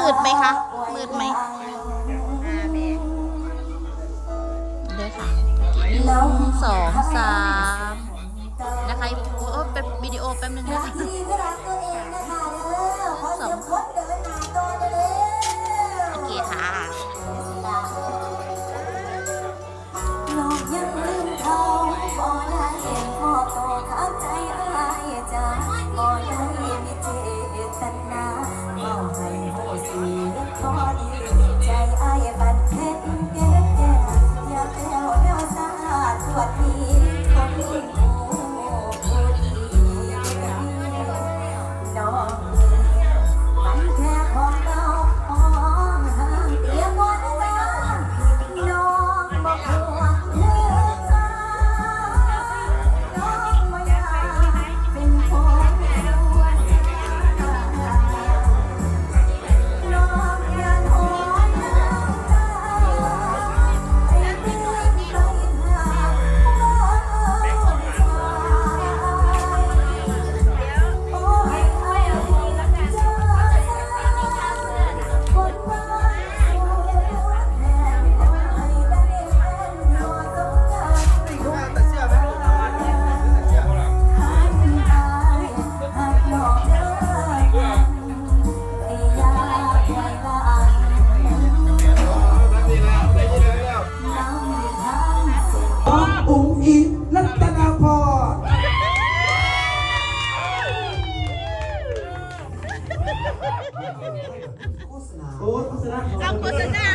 มืดไหมคะ มืดไหมเด้อค่ะหนึ่งสองสามนะคะโอ้เป็นวิดีโอแป๊บนึงนะคะ โอ้โฆษณาเอาโฆษณา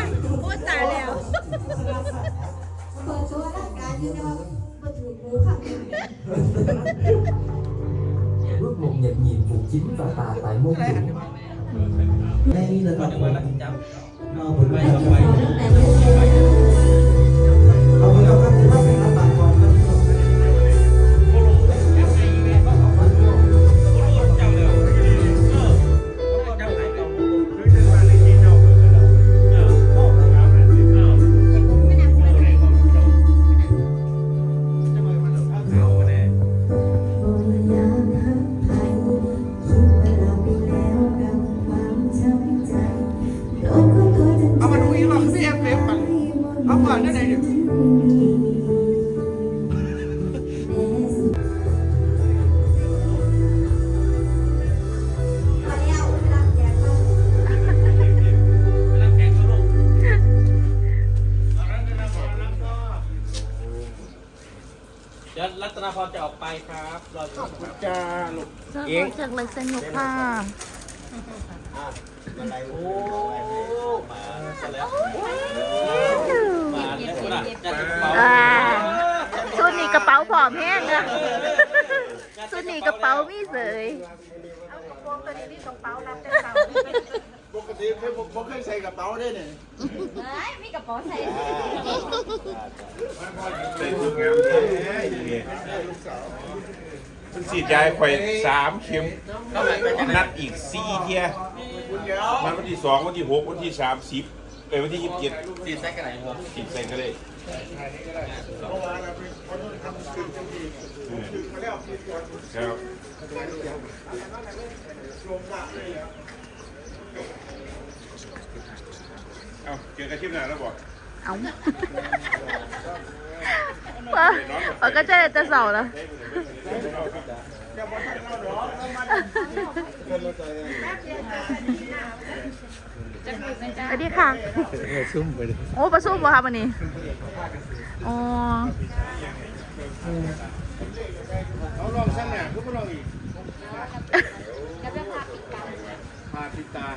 พูดตาแล้วเปิดตัวร่างกายอยู่เนาะมาถือหูข้างหนึ่ง bước một nhận nhiệm vụ chính và tà tại môn dụng ในนี้เลยครับผมเอาผลไปเอาไป เดี๋ยวเดี๋ยวรัตนาพรจะออกไปครับรอสักครู่จ้าลูกสนุกจากเลยสนุกค่ะโอ้มาซะแล้วมาแล้วนะจะกระเป๋า อ่าชุดนี้กระเป๋าผ อมแห้งอะชุดนี้กระเป๋ามีเสยปกติเคยผมเคยใส่กระเป๋าได้เนี่ยมันฉีดยาให้ข่อยสามเข็มนัดอีกสี่เที่ยคุณเดี๋ยวมันวันที่สองวันที่หกวันที่สามสิบเอ้ยวันที่ยี่สิบเจ็ดตีแซกกันไหนครับฉีดใส่ก็ได้เมื่อวานเราไปขอโทษทำสื่อจังทีสื่อเขาเรียกว่าผิดกฎ ครับลงกะเลยวเอ้าเจอกันที่ไหนแล้วบอกเอาว่าว่าก็จะจะเสาแล้ว สวัสดีค่ะโอ้ประสุ่มบ่ค่ะวันนี้อ๋อเขาลองช่างหนาเขาก็ลองอีก แล้พาปิตา